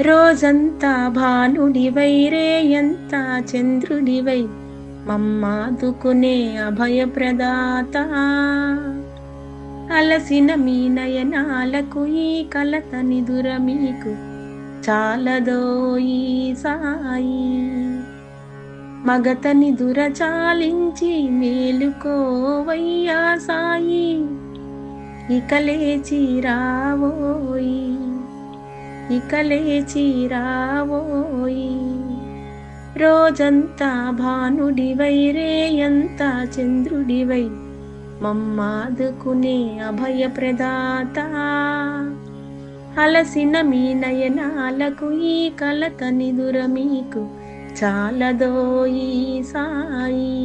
రోజంతా భానుడివై రేయంతా చంద్రుడివై మమ్మాదుకునే అభయప్రదాత. అలసిన మీ నయనాలకు ఈ కలత నిదుర మీకు చాలదోయి సాయి. మగతని దుర చాలించి మేలుకోవయ్యా సాయి. ఇక లేచి రావోయి. ఇక లేచి రావోయి రోజంతా భానుడివై రేయంతా చంద్రుడివై మమ్మాదుకునే అభయప్రదాత. అలసిన మీ నయనాలకు ఈ కలత నిదుర మీకు చాలదోయి సాయి.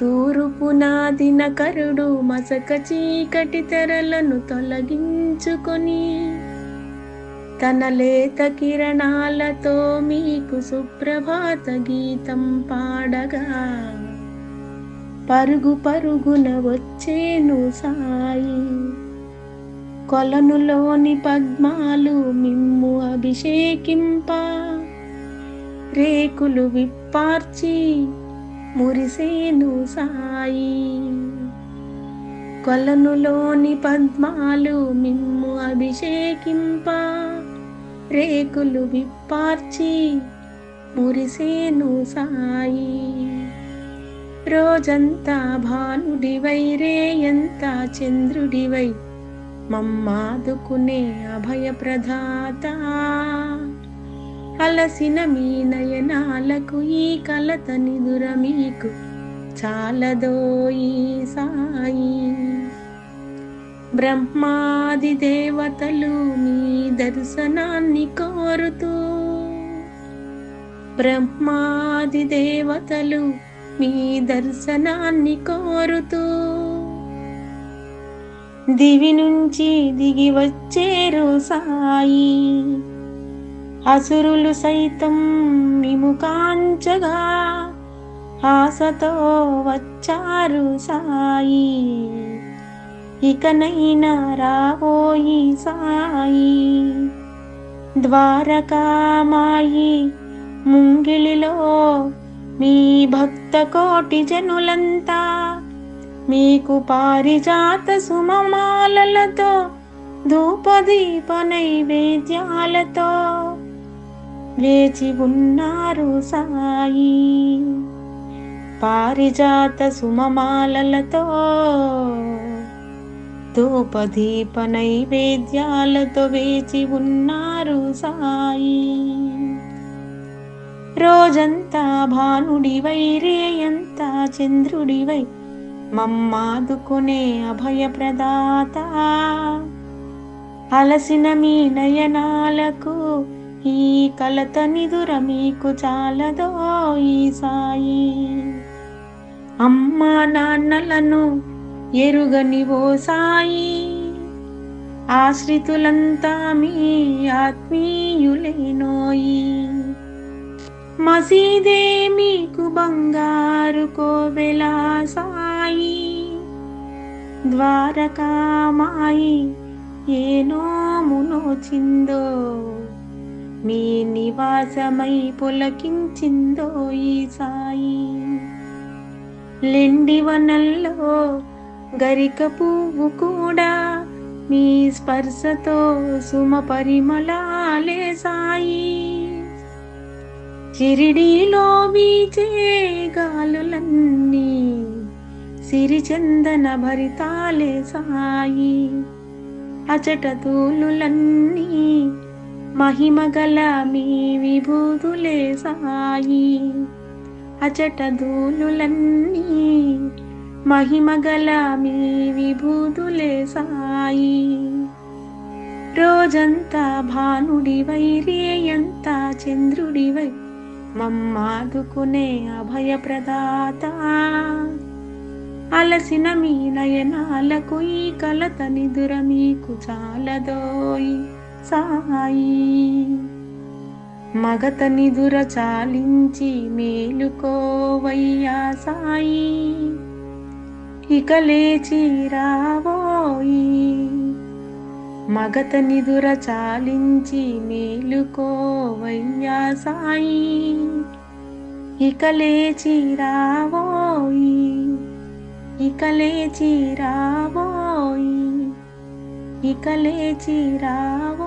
తూరుపునాదిన కరుడు మసక చీకటి తెరలను తొలగించుకొని తన లేత కిరణాలతో మీకు సుప్రభాత గీతం పాడగా. పరుగు పరుగున వచ్చేను సాయి. కొలనులోని పద్మాలు మిమ్ము అభిషేకింప. రేకులు విప్పార్చి మురిసేను సాయి. కొలనులోని పద్మాలు మిమ్ము అభిషేకింప. రేకులు విప్పార్చి మురిసేను సాయి. రోజంతా భానుడివై రేయంతా చంద్రుడివై మమ్మాదుకునే అభయప్రదాత. అలసిన మీ నయనాలకు ఈ కలత నిదుర మీకు చాలదోయి సాయి. బ్రహ్మాది దేవతలు మీ దర్శనాన్ని కోరుతూ. బ్రహ్మాది దేవతలు మీ దర్శనాన్ని కోరుతూ. దివి నుంచి దిగి వచ్చేరు సాయి. అసురులు సైతం విముకాంచగా ఆశతో వచ్చారు సాయి. ఇకనైనా రావోయి సాయి. ద్వారకామాయి ముంగిలిలో మీ భక్త కోటి జనులంతా మీకు పారిజాత సుమమాలలతో ధూపదీప నైవేద్యాలతో వేచి ఉన్నారు సాయి. పారిజాత సుమమాలలతో ధూపదీప నైవేద్యాలతో వేచి ఉన్నారు సాయి. రోజంతా భానుడివై రేయంతా చంద్రుడివై మమ్మాదుకునే అభయప్రదాత. అలసిన మీ నయనాలకు ఈ కలత నిదుర మీకు చాలదో ఈ సాయి. అమ్మా నాన్నలను ఎరుగని ఓ సాయి. ఆశ్రితులంతా మీ ఆత్మీయులేనోయి. మసీదే మీకు బంగారు కోవెలా సాయి. ద్వారకామాయి ఏనో మునోచిందో మీ నివాసమై పులకించిందో ఈ సాయి. లెండివనల్లో గరిక పువ్వు కూడా మీ స్పర్శతో సుమ పరిమళాలే సాయి. చిరిడిలో వీచే గాలులన్నీ సిరిచందన భరితాలే సాయి. అచట తూలులన్నీ మహిమగల మీ విభూతులే సాయి. అచట ధూలులన్నీ మహిమగల మీ విభూతులే సాయి. రోజంతా భానుడివై రేయంతా చంద్రుడివై మమ్మాదుకునే అభయప్రదాత. అలసిన మీ నయనాలకు ఈ కలత నిదుర మీకు చాలదోయి సాయి. మగత నిదుర చాలించి మేలుకోవయ్యా సాయి. ఇక లేచి రావోయి. మగత నిదుర చాలించి మేలుకోవయ్యా సాయి. ఇక లేచి రావోయి. ఇక లేచి రావోయి. ఇక లేచి రావో